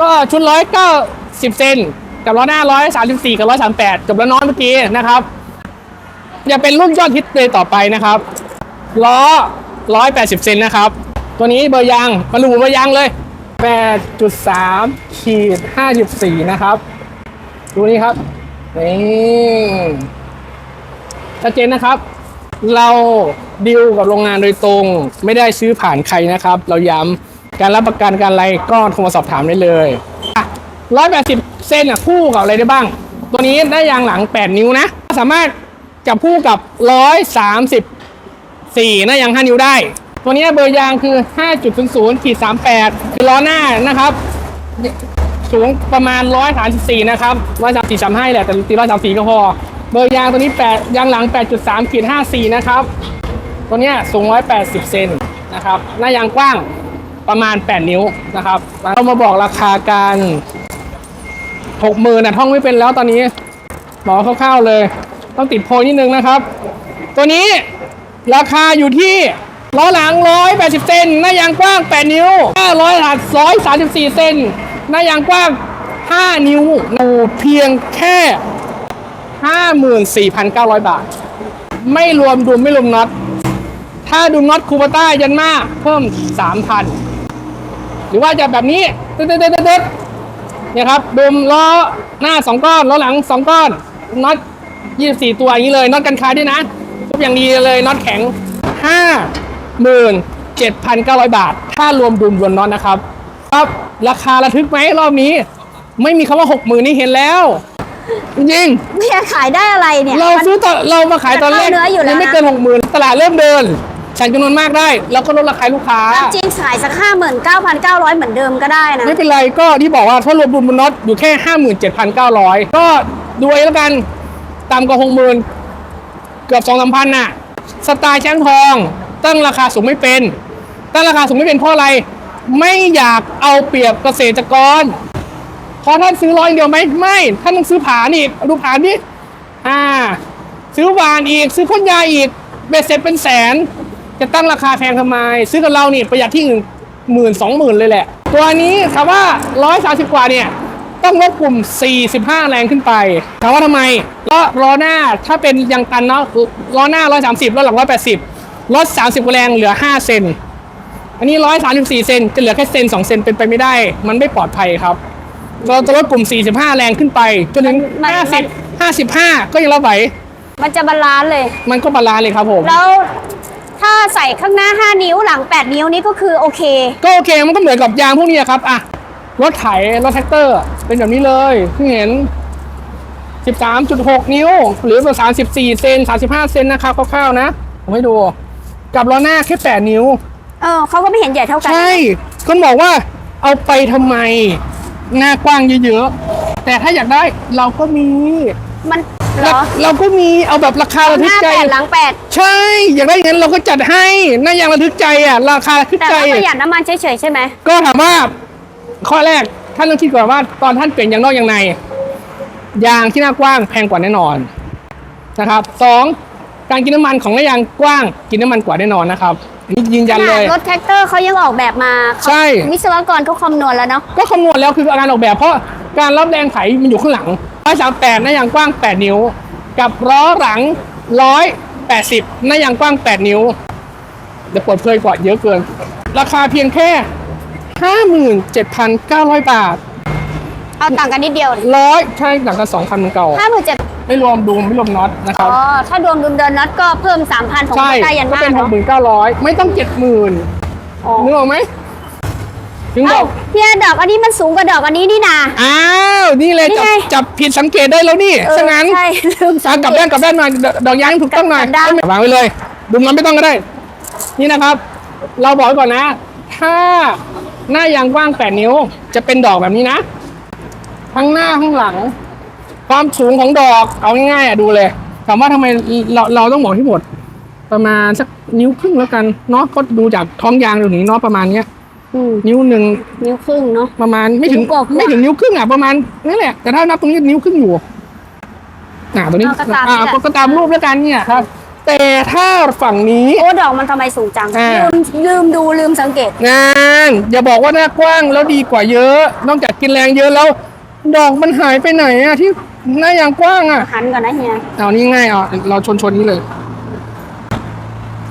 ก็ชุดร้อยเก้าสิบเซนกับล้อหน้าร้อยสามสิบสี่กับร้อยสามแปดจบแล้วน้อยเมื่อกี้นะครับจะเป็นรุ่นยอดฮิตเลยต่อไปนะครับล้อร้อยแปดสิบเซนนะครับ ตัวนี้เบอร์ยางมาดูเบอร์ยางเลยแปดจุดสามขีดห้าสิบสี่นะครับ ดูนี่ครับนี่ชัดเจนนะครับ เราดิวกับโรงงานโดยตรง ไม่ได้ซื้อผ่านใครนะครับ เราย้ำ การรับประกันการอะไรก็โทรมาสอบถามได้เลยร้อยแปดสิบเส้นอะคู่กับอะไรได้บ้าง ตัวนี้ได้ยางหลัง 8 นิ้วนะ สามารถจับคู่กับร้อยสามสิบสี่นะยาง 5 นิ้วได้ ตัวนี้เบอร์ยางคือ 5.00ขีด38 คือล้อหน้านะครับ สูงประมาณ 134 นะครับ 134 35แหละแต่ตี134 ก็พอ เบอร์ยางตัวนี้ 8 ยางหลัง 8.3ขีด54 นะครับ ตัวเนี้ยสูง 180 เซนนะครับ หน้ายางกว้าง ประมาณ 8 นิ้วนะครับ เรามาบอกราคากัน60,000นนะท่องไม่เป็นแล้วตอนนี้บอกคร่าวๆเลย ต้องติดโพยนิดนึงนะครับ ตัวนี้ราคาอยู่ที่ล้อหลัง 180 เซนหน้ายางกว้าง 8 นิ้ว500หัด134 เซนหน้ายางกว้าง 5 นิ้วนูเพียงแค่ 54,900 บาท ไม่รวมดุมไม่รวมน็อตถ้าดุมน็อตคูปต้ายันมาเพิ่ม 3,000 หรือว่าจะแบบนี้ตึ๊ดตึ๊ดตึ๊ดตึ๊ดเนี่ยครับดุมล้อหน้า 2 ก้อนล้อหลัง 2 ก้อนน็อต24 ตัวอย่างนี้เลยน็อตกันคายด้วยนะทุกอย่างดีเลยน็อตแข็ง 57,900 บาท ถ้ารวมดุมรวมน็อตนะครับ ครับราคาระทึกไหมรอบนี้ ไม่มีคำว่า 60,000นี่เห็นแล้วจริงๆเนี่ยขายได้อะไรเนี่ย เรามันซื้อตอนเรามาขายตอนแรกจะเข้าเนื้ออยู่แล้วนะงไม่เกินหกหมื่นตลาดเริ่มเดิน ฉันจำนวนมากได้ แล้วก็ลดราคาให้ลูกค้าตามจริงขายสักห้าหมื่นเก้าพันเก้าร้อยเหมือนเดิมก็ได้นะ ไม่เป็นไรก็ที่บอกว่าถ้ารวมบุญบนน็อตอยู่แค่ห้าหมื่นเจ็ดพันเก้าร้อยก็ดูไว้แล้วกันต่ำกว่าหกหมื่นเกือบสองสามพันน่ะ สไตล์แช้งทอง ตั้งราคาสูงไม่เป็น ตั้งราคาสูงไม่เป็นเพราะอะไร ไม่อยากเอาเปรียบเกษตรกรพอท่านซื้อร้อยเดียวไหมไม่ท่านต้องซื้อผานอีกดูผานดิอ่า ซื้อวานอีก ซื้อพ่นยาอีกเบ็ดเสร็จเป็นแสน จะตั้งราคาแพงทำไม ซื้อกับเรานี่ประหยัดที่อื่นหมื่นสองหมื่นเลยแหละ ตัวนี้ถามว่าร้อยสาสิบกว่าเนี่ยต้องลดกลุ่ม 45 แรงขึ้นไป ถามว่าทำไมล้อล้อหน้าถ้าเป็นยางตันเนาะล้อหน้า 130ล้อหลัง 180 ลด 30กว่าแรงเหลือ 5 เซน อันนี้ 134 เซน จะเหลือแค่เซน 2 เซนเป็นไปไม่ได้ มันไม่ปลอดภัยครับ เราจะลดกลุ่ม 45 แรงขึ้นไป จนถึงมันมัน50 55 ก็ยังรับไหว มันจะบาลานซ์เลย มันก็บาลานซ์เลยครับผม แล้ว ถ้าใส่ข้างหน้า 5 นิ้วหลัง 8 นิ้วนี่ก็คือโอเค ก็โอเคมันก็เหมือนกับยางพวกนี้ครับอะรถไถรถแท็กเตอร์ เป็นแบบนี้เลยที่เห็น 13.6 นิ้ว หรือประมาณ34 เซน35 เซนนะครับคร่าวๆนะ ผมให้ดู กับล้อหน้าแค่ 8 นิ้ว เออเขาก็ไม่เห็นใหญ่เท่ากันใช่คนบอกว่าเอาไปทำไม หน้ากว้างเยอะๆแต่ถ้าอยากได้เราก็มีมัน เหรเราอเราก็มีเอาแบบราคาระหทึกน้าใจ แปดหลังแปดใช่ อยากได้อย่างนั้นเราก็จัดให้หน้ายางระทึกใจอะ ราคาระทึกแต่ใจ ว่าประหยัดน้ำมันเฉยๆใช่ไหมก็ถามว่า ข้อแรกท่านต้องคิดก่อนว่า ตอนท่านเปลี่ยนยางนอกยางในยางที่หน้ากว้างแพงกว่าแน่นอนนะครับสองการกินน้ำมันของหน้ายางกว้าง กินน้ำมันกว่าแน่นอนนะครับอันนี่ยืนยันขเลนาดย รถแท็กเตอร์เขายังออกแบบมาใช่ วิศวกรเขาคำนวณแล้วเนาะก็คำนวณแล้วคือการออกแบบเพราะการรับแรงไถมันอยู่ข้างหลัง ร้อยสามแปดหน้ายางกว้าง 8 นิ้ว กับล้อหลังร้อยแปดสิบหน้ายางกว้าง 8 นิ้วเดี๋ยวปวดเพลยกว่าเยอะเกิน ราคาเพียงแค่ห้าหมื่นเจ็ดพันเก้าร้อยบาท เอาต่างกันนิดเดียวร้อยใช่หลังกันสองพันเหมือนเก่า ห้าหมื่นเจ็ดไม่รวมดูมไม่รวมน็อตนะคอ๋รับ อ ถ้ารวมดุมเดินน็อตก็เพิ่ม3,000ของใช่ ใต้ยันก็มากเป็นหกเนาะหมื่นเก้าร้อยไม่ต้องเจ็ดหมื่นอ๋อนึกออกไหม ถึงบเอ้าอกเฮียดอกอันนี้มันสูงกว่าดอกอันนี้นี่นา อ้าวนี่เลยนี่จับไง จับผิดสังเกตได้แล้วนี่เออฉะนั้นใช่ลืมสัอะงกลับเกด้าตนกลับด้านหน่อยดดอกยางถูกต้องหน่อยกลับด้าน เอ้ยวางไว้เลยดุมน้ำไม่ต้องก็ได้ นี่นะครับ เราบอกไว้ก่อนนะ ถ้าหน้ายางกว้าง 8 นิ้ว จะเป็นดอกแบบนี้นะ ทั้งหน้าทั้งหลัง ความสูงของดอกเอาง่ายๆอะดูเลยถามว่าทำไมเราเราต้องบอกที่หมด ประมาณสักนิ้วครึ่งแล้วกันเนาะก็ดูจากท้องยางตรงนี้เนาะประมาณเนี้ย อืมนิ้วหนึ่งนิ้วครึ่งเนาะ ประมาณไม่ถึงนิ้วกว่าๆไม่ถึงนิ้วครึ่งอะประมาณนั่นแหละแต่ถ้านับตรงนี้นิ้วครึ่งอยู่อ่าตัวนี้เอาก็ตามอ่านี่แหละก็ก็ตามรูปแล้วกันเนี่ยครับแต่แต่ถ้าฝั่งนี้ โอ้ดอกมันทำไมสูงจังอ่า ลืมลืมดูลืมสังเกต งานอย่าบอกว่าหน้ากว้างแล้วดีกว่าเยอะ นอกจากกินแรงเยอะแล้ว ดอกมันหายไปไหนอะที่หน้ายางกว้างอะหันก่อนนะเฮียเอานี่ง่ายเอาเราชนชนนี้เลย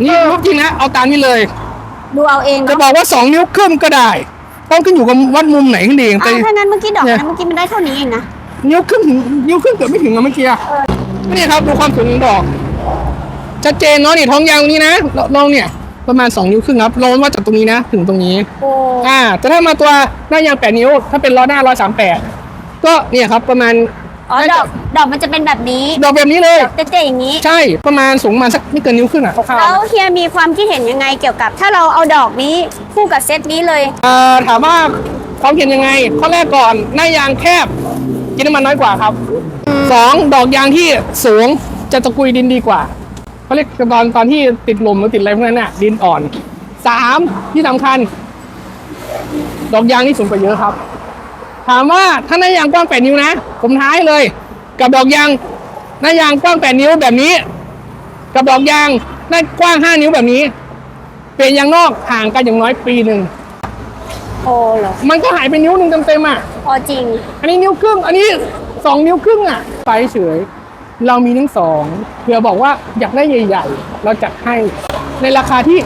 นี่รูปจริงนะเอาตามนี้เลย ดูเอาเองจะเนาะบอกว่าสองนิ้วครึ่งก็ได้ต้องขึ้นอยู่กับวัดมุมไหนขึ้นเองแต่อ้าวถ้างั้นเมื่อกี้ดอกเนี่ยนั้นเมื่อกี้มันได้เท่านี้เองนะ นิ้วครึ่งถึงนิ้วครึ่งเกือบไม่ถึงอะเมื่อกี้อะนี่ครับดูความสูงของดอก ชัดเจนเนาะนี่ท้องยางตรงนี้นะลลองเนี่ย ประมาณ2นิ้วครึ่งครับลองวัดจากตรงนี้นะถึงตรงนี้ โอ้อ่าแต่ถ้ามาตัวหน้ายาง8นิ้ว ถ้าเป็นล้อหน้า138ก็เนี่ยครับประมาณ อ๋อดอกดอกมันจะเป็นแบบนี้ดอกแบบนี้เลยดอกเจ๊ๆอย่างนี้ ใช่ประมาณสูงประมาณสักไม่เกินนิ้วครึ่งอะคร่าวแล้วเฮียมีความคิดเห็นยังไงเกี่ยวกับ ถ้าเราเอาดอกนี้คู่กับเซตนี้เลยๆอ่าถามว่าความเห็นยังไง ข้อแรกก่อนหน้ายางแคบกินน้ำมันน้อยกว่าครับสองดอกยางที่สูงจะตะกุยดินดีกว่าเขาเรียกตอนตอนที่ติดลมหรือติดอะไรพวกนั้นน่ะดินอ่อนสามที่สำคัญ ดอกยางนี่สูงกว่าเยอะครับ ถามว่าถ้าหน้ายางกว้าง 8 นิ้วนะ ผมท้ายเลย กับดอกยางหน้ายางกว้าง 8 นิ้วแบบนี้ กับดอกยางหน้ากว้าง 5 นิ้วแบบนี้ เป็นยางนอกห่างกันอย่างน้อยปีหนึ่งโอ้เหรอมันก็หายไปนิ้วหนึ่งเต็มๆอะ พอจริง อันนี้นิ้วครึ่ง อันนี้สองนิ้วครึ่งอะไปเฉย เรามีทั้งสองเผื่อบอกว่าอยากได้ใหญ่ ๆ เราจัดให้ในราคาที่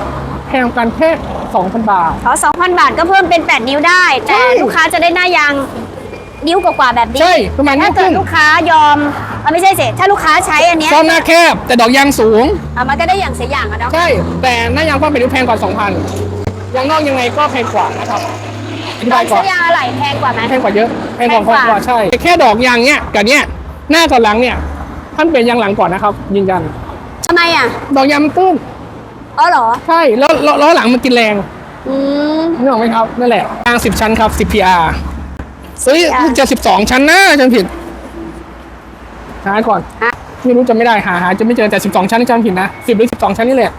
แพงกันแค่ 2,000 บาท อ๋อ2,000 บาทก็เพิ่มเป็น 8 นิ้วได้ แต่ใช่ลูกค้าจะได้หน้ายางนิ้วกว่าๆแบบนี้ใช่ประมาณถ้านิ้วคเกิรึ่ดงลูกค้ายอมอะไม่ใช่สิถ้าลูกค้าใช้อันเนี้ยชอบหน้าแคบ แต่ดอกยางสูงอะมันก็ได้อย่างเสียอย่างอะเนาะใช่ แต่หน้ายางกว้างเป็นนิ้วแพงกว่า 2,000ยางนอกยังไงก็แพงกว่านะครับอธิตบาอยนก่อใช้นยางอะไหล่แพงกว่าไหม แพงกว่าเยอะแพงกว่าแพงกว่า แพงกว่าใช่แค่ดอกยางเนี้ยกับเนี้ยหน้ากับหลังเนี่ยท่านเปลี่ยนยางหลังก่อนนะครับยืนยันทำไมอะ ดอกยางมันตื้น อ๋อเหรอ ใช่แล้วแล้วล้อหลังมันกินแรงอืม นึกออกไหมครับนั่นแหละยาง 10 ชั้นครับ 10 PR เฮ้ย10จะ 12 ชั้นนะจำผิด หาก่อนฮะ ไม่รู้จะไม่ได้หาหาจะไม่เจอแต่ 12 ชั้นนี่จำผิดนะ 10 หรือ 12 ชั้นนี่แหละ